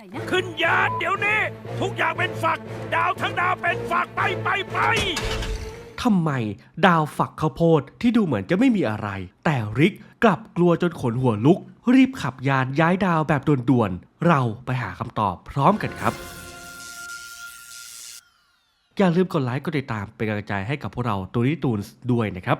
อะไรนะขึ้นยานเดี๋ยวนี้ ทุกอย่างเป็นฝัก ดาวทั้งดาวเป็นฝักไปไปไปทำไมดาวฝักข้าวโพดที่ดูเหมือนจะไม่มีอะไร แต่ริกกลับกลัวจนขนหัวลุก รีบขับยานย้ายดาวแบบด่วนๆ เราไปหาคำตอบพร้อมกันครับ อย่าลืมกดไลค์กดติดตามเป็นกำลังใจให้กับพวกเราตูนิตูนส์ด้วยนะครับ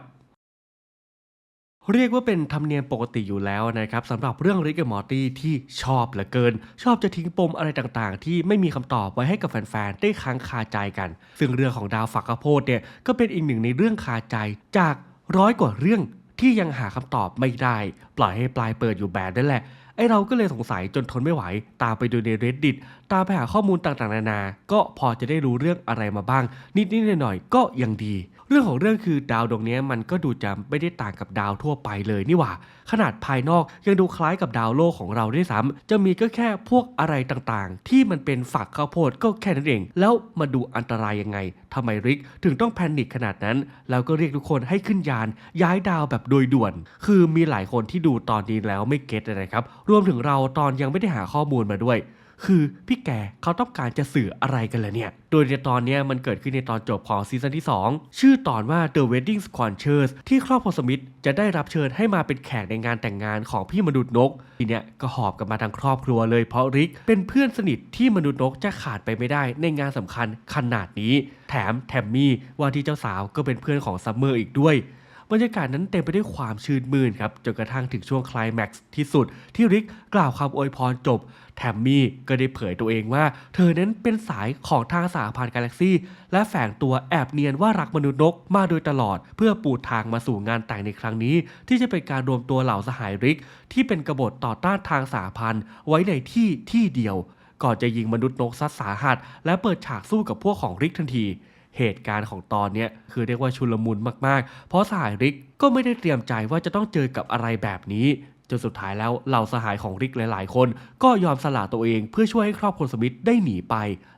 เรียกว่าเป็นธรรมเนียมปกติอยู่แล้วนะครับสำหรับเรื่องริกกับมอร์ตี้ที่ชอบเหลือเกิน ชอบจะทิ้งปมอะไรต่างๆ ที่ไม่มีคำตอบไว้ให้กับแฟนๆ ได้ค้างคาใจกัน ซึ่งเรื่องของดาวฝักข้าวโพดเนี่ยก็เป็นอีกหนึ่งในเรื่องคาใจจากร้อยกว่าเรื่องที่ยังหาคำตอบไม่ได้ ปล่อยให้ปลายเปิดอยู่แบบนั่นแหละ อเราก็เลยสงสัยจนทนไม่ไหว ตามไปดูใน reddit ตามไปหาข้อมูลต่างๆนานา ก็พอจะได้รู้เรื่องอะไรมาบ้าง นิดๆหน่อยๆก็ยังดี เรื่องของเรื่องคือดาวดวงนี้มันก็ดูจะไม่ได้ต่างกับดาวทั่วไปเลยนี่หว่า ขนาดภายนอกยังดูคล้ายกับดาวโลกของเราด้วยซ้ำจะมีก็แค่พวกอะไรต่างๆ ที่มันเป็นฝักข้าวโพดก็แค่นั้นเอง แล้วมาดูอันตรายยังไงทำไมริกถึงต้องแพนิคขนาดนั้น แล้วก็เรียกทุกคนให้ขึ้นยานย้ายดาวแบบโดยด่วน คือมีหลายคนที่ดูตอนนี้แล้วไม่เก็ตนะครับรวมถึงเราตอนยังไม่ได้หาข้อมูลมาด้วย คือพี่แกเขาต้องการจะสื่ออะไรกันล่ะเนี่ย โดยในตอนนี้มันเกิดขึ้นในตอนจบของซีซั่นที่ 2 ชื่อตอนว่า The Wedding Squanchers ที่ครอบครัวสมิธจะได้รับเชิญให้มาเป็นแขกในงานแต่งงานของพี่มนุษย์นก ทีเนี้ยก็หอบกันมาทางครอบครัวเลยเพราะริกเป็นเพื่อนสนิทที่มนุษย์นกจะขาดไปไม่ได้ในงานสำคัญขนาดนี้ แถมแทมมี่ว่าที่เจ้าสาวก็เป็นเพื่อนของซัมเมอร์อีกด้วย บรรยากาศนั้นเต็มไปด้วยความชื่นมื่นครับจนกระทั่งถึงช่วงคลายแม็กซ์ที่สุด ที่ริกกล่าวคำอวยพรจบ แทมมี่ก็ได้เผยตัวเองว่า เธอนั้นเป็นสายของทางสหพันธ์กาแล็กซี่ และแฝงตัวแอบเนียนว่ารักมนุษย์นกมาโดยตลอด เพื่อปูทางมาสู่งานแต่งในครั้งนี้ ที่จะเป็นการรวมตัวเหล่าสหายริก ที่เป็นกบฏต่อต้านทางสหพันธ์ไว้ในที่ที่เดียว ก่อนจะยิงมนุษย์นกซัดสาหัส และเปิดฉากสู้กับพวกของริกทันที เหตุการณ์ของตอนเนี้ยคือเรียกว่าชุลมุนมากๆ เพราะสหายริกก็ไม่ได้เตรียมใจว่าจะต้องเจอกับอะไรแบบนี้จนสุดท้ายแล้วเหล่าสหายของริกหลาย ๆ คน ก็ยอมสละตัวเองเพื่อช่วยให้ครอบครัวสมิธได้หนีไป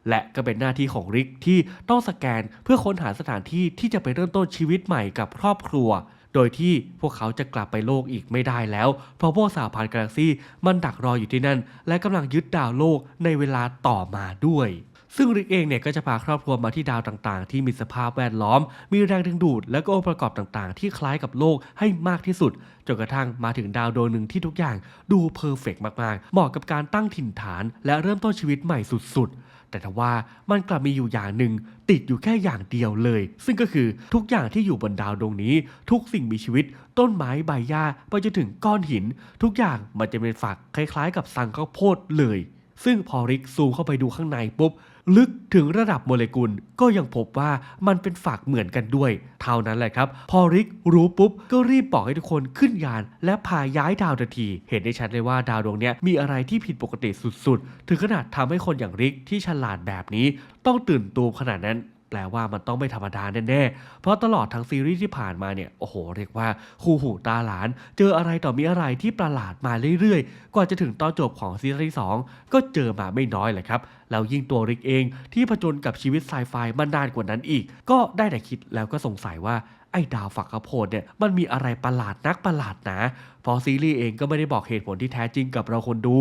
และก็เป็นหน้าที่ของริกที่ต้องสแกนเพื่อค้นหาสถานที่ที่จะไปเริ่มต้นชีวิตใหม่กับครอบครัว โดยที่พวกเขาจะกลับไปโลกอีกไม่ได้แล้ว เพราะพวกสหพันธ์กาแล็กซี่มันดักรออยู่ที่นั่น และกำลังยึดดาวโลกในเวลาต่อมาด้วย ซึ่งริกเองเนี่ยก็จะพาครอบครัวมาที่ดาวต่างๆ ที่มีสภาพแวดล้อม มีแรงดึงดูด และก็องค์ประกอบต่างๆ ที่คล้ายกับโลกให้มากที่สุดจนกระทั่งมาถึงดาวดวงหนึ่งที่ทุกอย่างดูเพอร์เฟกต์มากๆ เหมาะกับการตั้งถิ่นฐาน และเริ่มต้นชีวิตใหม่สุดๆแต่ทว่ามันกลับมีอยู่อย่างหนึ่งติดอยู่แค่อย่างเดียวเลย ซึ่งก็คือทุกอย่างที่อยู่บนดาวดวงนี้ ทุกสิ่งมีชีวิต ต้นไม้ใบหญ้าไปจนถึงก้อนหิน ทุกอย่างมันจะเป็นฝักคล้ายๆ กับสังข้าวโพดเลย ซึ่งพอริกซูมเข้าไปดูข้างในปุ๊บ ลึกถึงระดับโมเลกุลก็ยังพบว่ามันเป็นฝักเหมือนกันด้วย เท่านั้นแหละครับ พอริกรู้ปุ๊บ ก็รีบบอกให้ทุกคนขึ้นยาน และพาย้ายดาวทันที เห็นได้ชัดเลยว่าดาวดวงนี้มีอะไรที่ผิดปกติสุดๆ ถึงขนาดทำให้คนอย่างริกที่ฉลาดแบบนี้ ต้องตื่นตูมขนาดนั้น แปลว่ามันต้องไม่ธรรมดาแน่ๆ เพราะตลอดทั้งซีรีส์ที่ผ่านมาเนี่ย โอ้โห เรียกว่าคู่หูตาหลาน เจออะไรต่อมีอะไรที่ประหลาดมาเรื่อยๆ กว่าจะถึงตอนจบของซีรีส์2ก็เจอมาไม่น้อยเลยครับ แล้วยิ่งตัวริกเองที่ผจญกับชีวิตไซไฟมานานกว่านั้นอีก ก็ได้แต่คิดแล้วก็สงสัยว่าไอ้ดาวฝักข้าวโพดเนี่ยมันมีอะไรประหลาดนักประหลาดนะเพอซีรีส์เองก็ไม่ได้บอกเหตุผลที่แท้จริงกับเราคนดู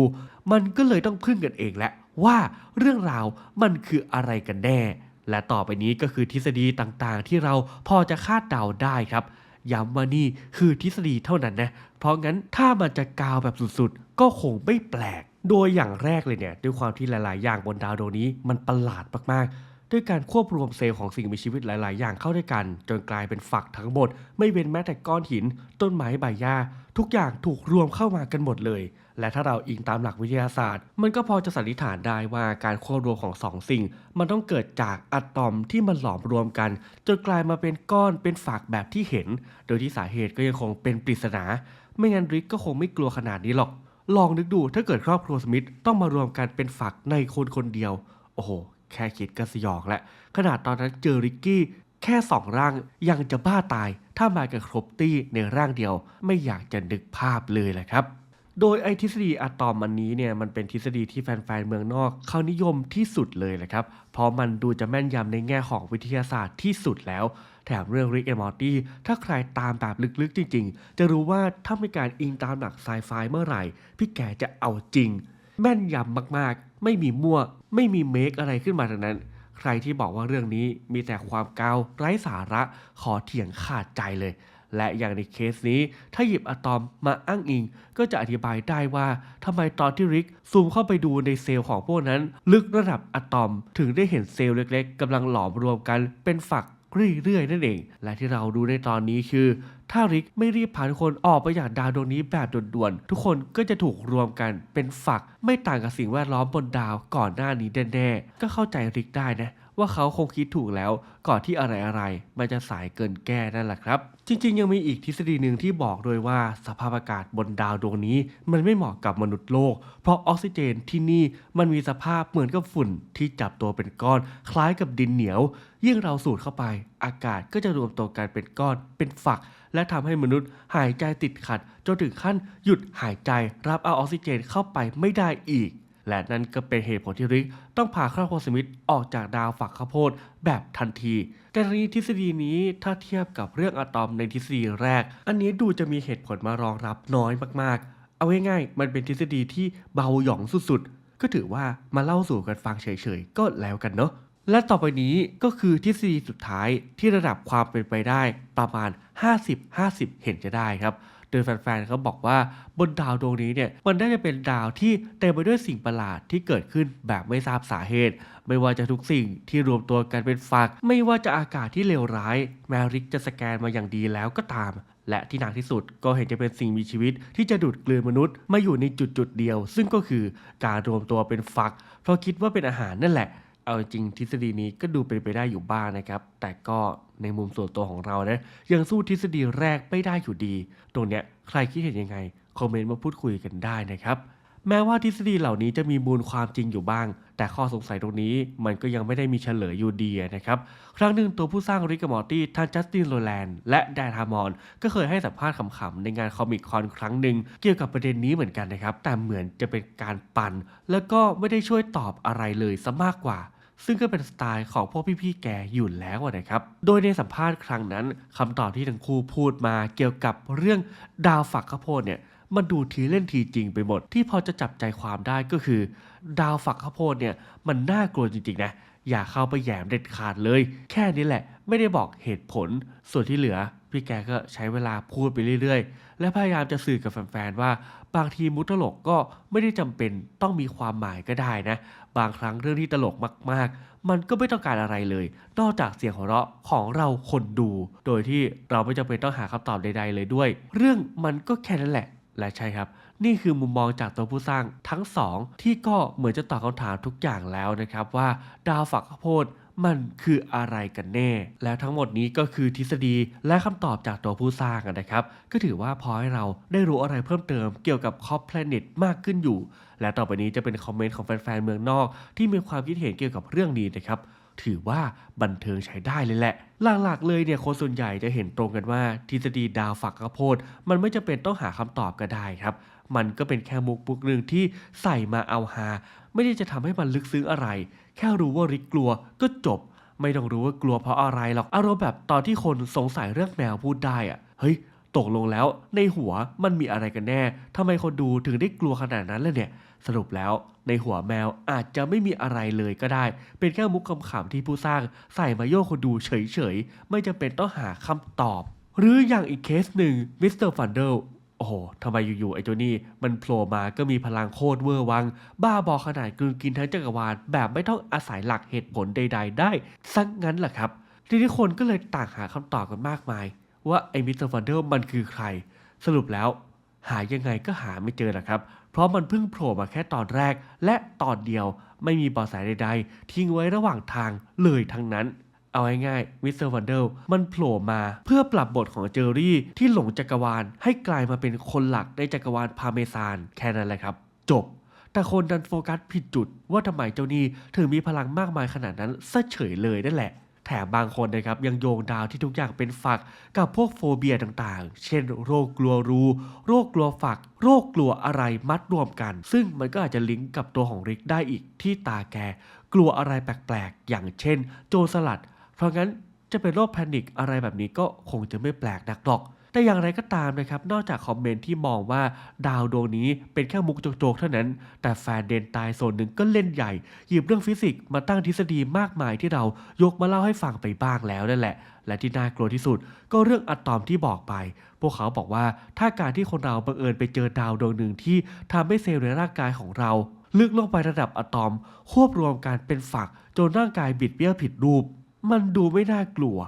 มันก็เลยต้องพึ่งกันเองแหละว่าเรื่องราวมันคืออะไรกันแน่ และต่อไปนี้ก็คือทฤษฎีต่างๆ ที่เราพอจะคาดเดาได้ครับย้ำว่านี่คือทฤษฎีเท่านั้นนะ เพราะงั้นถ้ามันจะกาวแบบสุดๆ ก็คงไม่แปลก โดยอย่างแรกเลยเนี่ย ด้วยความที่หลายๆ อย่างบนดาวดวงนี้มันประหลาดมากๆ ด้วยการควบรวมเซลล์ของสิ่งมีชีวิตหลาย ๆ อย่างเข้าด้วยกัน จนกลายเป็นฝักทั้งหมด ไม่เว้นแม้แต่ก้อนหิน ต้นไม้ใบหญ้าทุกอย่างถูกรวมเข้ามากันหมดเลย และถ้าเราอิงตามหลักวิทยาศาสตร์ มันก็พอจะสันนิษฐานได้ว่าการควบรวมของสองสิ่ง มันต้องเกิดจากอะตอมที่มันหลอมรวมกัน จนกลายมาเป็นก้อนเป็นฝักแบบที่เห็น โดยที่สาเหตุก็ยังคงเป็นปริศนา ไม่งั้นริกก็คงไม่กลัวขนาดนี้หรอก ลองนึกดูถ้าเกิดครอบครัวสมิธต้องมารวมกันเป็นฝักในคนคนเดียว โอ้โห แค่คิดก็สยองแล้วขนาดตอนนั้นเจอริกกี้ แค่สองร่างยังจะบ้าตาย ถ้ามากันครบตี้ในร่างเดียว ไม่อยากจะนึกภาพเลยแหละครับ โดยไอทฤษฎีอะตอมอันนี้เนี่ยมันเป็นทฤษฎีที่แฟนๆเมืองนอกเขานิยมที่สุดเลยแหละครับ เพราะมันดูจะแม่นยำในแง่ของวิทยาศาสตร์ที่สุดแล้วแถมเรื่องริกแอนมอร์ตี้ถ้าใครตามแบบลึกๆจริง ๆ จะรู้ว่าถ้ามีการอิงตามหลักไซไฟเมื่อไหร่ พี่แกจะเอาจริง แม่นยำมากๆ ไม่มีมั่ว ไม่มีเมคอะไรขึ้นมาทั้งนั้น ใครที่บอกว่าเรื่องนี้มีแต่ความเกาไร้สาระขอเถียงขาดใจเลย และอย่างในเคสนี้ ถ้าหยิบอะตอมมาอ้างอิง ก็จะอธิบายได้ว่าทำไมตอนที่ริกซูมเข้าไปดูในเซลล์ของพวกนั้น ลึกระดับอะตอม ถึงได้เห็นเซลล์เล็ก ๆกำลังหลอมรวมกันเป็นฝัก เรื่อยๆนั่นเอง และที่เราดูในตอนนี้คือ ถ้าริกไม่รีบพาทุกคนออกไปจากดาวดวงนี้แบบด่วนๆทุกคนก็จะถูกรวมกันเป็นฝัก ไม่ต่างกับสิ่งแวดล้อมบนดาวก่อนหน้านี้แน่ๆก็เข้าใจริกได้นะ ว่าเขาคงคิดถูกแล้วก่อนที่อะไรๆมันจะสายเกินแก้นั่นแหละครับ จริงๆ ยังมีอีกทฤษฎีหนึ่งที่บอกด้วยว่าสภาพอากาศบนดาวดวงนี้ มันไม่เหมาะกับมนุษย์โลก เพราะออกซิเจนที่นี่มันมีสภาพเหมือนกับฝุ่นที่จับตัวเป็นก้อน คล้ายกับดินเหนียว ยิ่งเราสูดเข้าไป อากาศก็จะรวมตัวกันเป็นก้อนเป็นฝัก และทำให้มนุษย์หายใจติดขัดจนถึงขั้นหยุดหายใจรับเอาออกซิเจนเข้าไปไม่ได้อีก และนั่นก็เป็นเหตุผลที่ริกต้องพาครอบครัวสมิธออกจากดาวฝักข้าวโพดแบบทันทีแต่ทีนี้ทฤษฎีนี้ถ้าเทียบกับเรื่องอะตอมในทฤษฎีแรก อันนี้ดูจะมีเหตุผลมารองรับน้อยมากๆ เอาง่ายๆ มันเป็นทฤษฎีที่เบาหยองสุดๆ ก็ถือว่ามาเล่าสู่กันฟังเฉยๆ ก็แล้วกันเนาะและต่อไปนี้ก็คือทฤษฎีสุดท้ายที่ระดับความเป็นไปได้ประมาณ 50-50 เห็นจะได้ครับ โดยแฟนๆเขาบอกว่าบนดาวดวงนี้เนี่ยมันน่าจะเป็นดาวที่เต็มไปด้วยสิ่งประหลาดที่เกิดขึ้นแบบไม่ทราบสาเหตุ ไม่ว่าจะทุกสิ่งที่รวมตัวกันเป็นฝัก ไม่ว่าจะอากาศที่เลวร้าย แมริกจะสแกนมาอย่างดีแล้วก็ตาม และที่หนักที่สุดก็เห็นจะเป็นสิ่งมีชีวิต ที่จะดูดกลืนมนุษย์มาอยู่ในจุดจุดๆเดียว ซึ่งก็คือการรวมตัวเป็นฝัก เพราะคิดว่าเป็นอาหารนั่นแหละ เอาจริงทฤษฎีนี้ก็ดูเป็นไปได้อยู่บ้างนะครับ แต่ก็ในมุมส่วนตัวของเรานะยังสู้ทฤษฎีแรกไม่ได้อยู่ดี ตรงเนี้ยใครคิดเห็นยังไง คอมเมนต์มาพูดคุยกันได้นะครับ แม้ว่าทฤษฎีเหล่านี้จะมีมูลความจริงอยู่บ้าง แต่ข้อสงสัยตรงนี้มันก็ยังไม่ได้มีเฉลยอยู่ดีนะครับ ครั้งหนึ่งตัวผู้สร้างริกกับมอร์ตี้ทั้งจัสตินโรแลนด์และแดนฮามอนก็เคยให้สัมภาษณ์ขำๆในงานคอมิคคอนครั้งหนึ่งเกี่ยวกับประเด็นนี้เหมือนกันนะครับ แต่เหมือนจะเป็นการปั่น แล้วก็ไม่ได้ช่วยตอบอะไรเลยซะมากกว่าซึ่งก็เป็นสไตล์ของพวกพี่ๆแกอยู่แล้วนะครับ โดยในสัมภาษณ์ครั้งนั้นคำตอบที่ทั้งคู่พูดมาเกี่ยวกับเรื่องดาวฝักข้าวโพดเนี่ย มันดูทีเล่นทีจริงไปหมด ที่พอจะจับใจความได้ก็คือ ดาวฝักข้าวโพดเนี่ยมันน่ากลัวจริงๆนะอย่าเข้าไปแยมเด็ดขาดเลย แค่นี้แหละ ไม่ได้บอกเหตุผล ส่วนที่เหลือ พี่แกก็ใช้เวลาพูดไปเรื่อยๆ และพยายามจะสื่อกับแฟนๆว่า บางทีมุกตลกก็ไม่ได้จำเป็นต้องมีความหมายก็ได้นะ บางครั้งเรื่องที่ตลกมากๆ มันก็ไม่ต้องการอะไรเลย นอกจากเสียงหัวเราะของเราคนดู โดยที่เราไม่จำเป็นต้องหาคำตอบใดๆเลยด้วย เรื่องมันก็แค่นั้นแหละ และใช่ครับ นี่คือมุมมองจากตัวผู้สร้างทั้งสองที่ก็เหมือนจะตอบคำถามทุกอย่างแล้วนะครับว่าดาวฝักข้าวโพดมันคืออะไรกันแน่ แล้วทั้งหมดนี้ก็คือทฤษฎีและคำตอบจากตัวผู้สร้างนะครับ ก็ถือว่าพอให้เราได้รู้อะไรเพิ่มเติมเกี่ยวกับคอปแพลเน็ตมากขึ้นอยู่ และต่อไปนี้จะเป็นคอมเมนต์ของแฟนๆเมืองนอก ที่มีความคิดเห็นเกี่ยวกับเรื่องนี้นะครับ ถือว่าบันเทิงใช้ได้เลยแหละ หลักๆเลยเนี่ยคนส่วนใหญ่จะเห็นตรงกันว่าทฤษฎีดาวฝักข้าวโพดมันไม่จำเป็นต้องหาคำตอบก็ได้ครับ มันก็เป็นแค่มุกปุกหนึ่งที่ใส่มาเอาฮาไม่ได้จะทำให้มันลึกซึ้งอะไร แค่รู้ว่าริกกลัวก็จบ ไม่ต้องรู้ว่ากลัวเพราะอะไรหรอกอารมณ์แบบตอนที่คนสงสัยเรื่องแมวพูดได้อะเฮ้ย ตกลงแล้วในหัวมันมีอะไรกันแน่ทำไมคนดูถึงได้กลัวขนาดนั้นเลยเนี่ย สรุปแล้วในหัวแมวอาจจะไม่มีอะไรเลยก็ได้ เป็นแค่มุกคำๆที่ผู้สร้างใส่มาโยกคนดูเฉยๆ ไม่จำเป็นต้องหาคำตอบ หรืออย่างอีกเคสหนึ่งมิสเตอร์ฟันเดลโอ้โหทำไมอยู่ๆไอ้ตัวนี้มันโผล่มาก็มีพลังโคตรเวอร์วัง บ้าบอขนาดกลืนกินทั้งจักรวาลแบบไม่ต้องอาศัยหลักเหตุผลใด ๆ ได้สักงั้นแหละครับทีนี้คนก็เลยต่างหาคำตอบกันมากมาย ว่าไอ้มิสเตอร์ฟันเดลมันคือใคร สรุปแล้ว หายังไงก็หาไม่เจอนะครับ เพราะมันเพิ่งโผล่มาแค่ตอนแรก และตอนเดียวไม่มีเบาะแสใดๆ ทิ้งไว้ระหว่างทางเลยทั้งนั้น เอาง่ายๆมิสเตอร์วันเดลมันโผล่มาเพื่อปรับบทของเจอรี่ที่หลงจักรวาล ให้กลายมาเป็นคนหลักในจักรวาลพาเมซานแค่นั้นแหละครับ จบ แต่คนดันโฟกัสผิดจุดว่าทำไมเจ้านี่ถึงมีพลังมากมายขนาดนั้นซะเฉยเลยนั่นแหละ แถมบางคนนะครับยังโยงดาวที่ทุกอย่างเป็นฝักกับพวกโฟเบียต่างๆ เช่น โรคกลัวรู โรคกลัวฝัก โรคกลัวอะไรมัดรวมกัน ซึ่งมันก็อาจจะลิงก์กับตัวของริกได้อีกที่ตาแก กลัวอะไรแปลกๆ อย่างเช่น โจรสลัด เพราะงั้นจะเป็นโรคแพนิคอะไรแบบนี้ก็คงจะไม่แปลกนักหรอก แต่อย่างไรก็ตามนะครับ นอกจากคอมเมนต์ที่มองว่าดาวดวงนี้เป็นแค่มุกโจกๆเท่านั้น แต่แฟนเดนตายโซนหนึ่งก็เล่นใหญ่ หยิบเรื่องฟิสิกส์มาตั้งทฤษฎีมากมายที่เรายกมาเล่าให้ฟังไปบ้างแล้วนั่นแหละ และที่น่ากลัวที่สุดก็เรื่องอะตอมที่บอกไป พวกเขาบอกว่าถ้าการที่คนเราบังเอิญไปเจอดาวดวงหนึ่งที่ทำให้เซลล์ในร่างกายของเรา ลึกลงไประดับอะตอม ควบรวมกันเป็นฝักจนร่างกายบิดเบี้ยวผิดรูป มันดูไม่น่ากลัว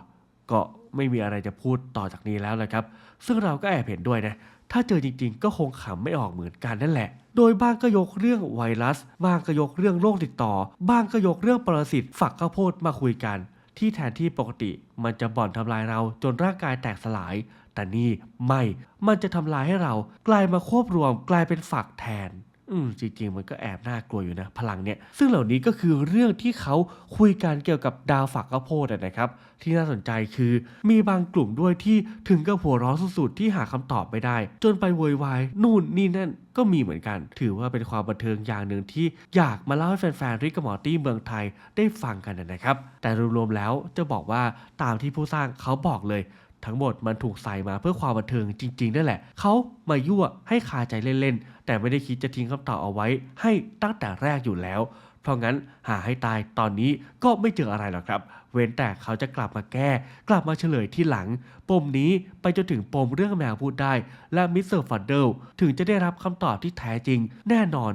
ก็ไม่มีอะไรจะพูดต่อจากนี้แล้วนะครับ ซึ่งเราก็แอบเห็นด้วยนะ ถ้าเจอจริงๆ ก็คงขำไม่ออกเหมือนกันนั่นแหละ โดยบ้างก็ยกเรื่องไวรัส บ้างก็ยกเรื่องโรคติดต่อ บ้างก็ยกเรื่องปรสิตฝักข้าวโพดมาคุยกัน ที่แทนที่ปกติมันจะบ่อนทำลายเราจนร่างกายแตกสลาย แต่นี่ไม่ มันจะทำลายให้เรากลายมาควบรวมกลายเป็นฝักแทน อืมจริงๆ มันก็แอบน่ากลัวอยู่นะ พลังเนี่ย ซึ่งเหล่านี้ก็คือเรื่องที่เขาคุยกันเกี่ยวกับดาวฝักข้าวโพดนะครับ ที่น่าสนใจคือ มีบางกลุ่มด้วยที่ถึงกับหัวร้อนสุดๆที่หาคำตอบไม่ได้ จนไปโวยวายนู่นนี่นั่นก็มีเหมือนกัน ถือว่าเป็นความบันเทิงอย่างหนึ่งที่อยากมาเล่าให้แฟนๆริกกับมอร์ตี้เมืองไทยได้ฟังกันนะครับ แต่รวมๆแล้วจะบอกว่าตามที่ผู้สร้างเขาบอกเลย ทั้งหมดมันถูกใส่มาเพื่อความบันเทิงจริงๆนั่นแหละ เขามายั่วให้คาใจเล่นๆ แต่ไม่ได้คิดจะทิ้งคำตอบเอาไว้ ให้ตั้งแต่แรกอยู่แล้ว เพราะงั้นหาให้ตายตอนนี้ก็ไม่เจออะไรหรอกครับ เว้นแต่เขาจะกลับมาแก้ กลับมาเฉลยที่หลัง ปมนี้ไปจนถึงปมเรื่องแมวพูดได้ และมิสเตอร์ฟันเดิลถึงจะได้รับคำตอบที่แท้จริง แน่นอน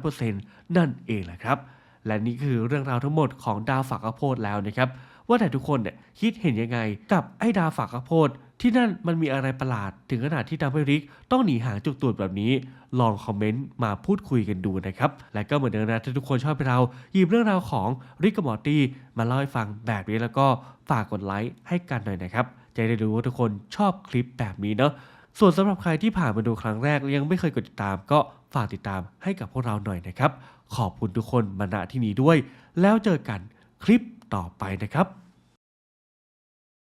100%นั่นเองแหละครับและนี่คือเรื่องราวทั้งหมดของดาวฝักข้าวโพดแล้วนะครับ ว่าแต่ทุกคนเนี่ยคิดเห็นยังไง กับไอ้ดาฝักข้าวโพดที่นั่นมันมีอะไรประหลาด ถึงขนาดที่ทำให้ริกต้องหนีหางจุกตูดแบบนี้ ลองคอมเมนต์มาพูดคุยกันดูนะครับ และก็เหมือนเดิมนะถ้าทุกคนชอบเราหยิบเรื่องราวของริกกับมอร์ตี้มาเล่าให้ฟังแบบนี้แล้วก็ฝากกดไลค์ให้กันหน่อยนะครับจะได้รู้ว่าทุกคนชอบคลิปแบบนี้เนาะส่วนสำหรับใครที่ผ่านมาดูครั้งแรกและยังไม่เคยกดติดตาม ก็ฝากติดตามให้กับพวกเราหน่อยนะครับ ขอบคุณทุกคนมาณที่นี้ด้วย แล้วเจอกันคลิป ต่อไปนะครับ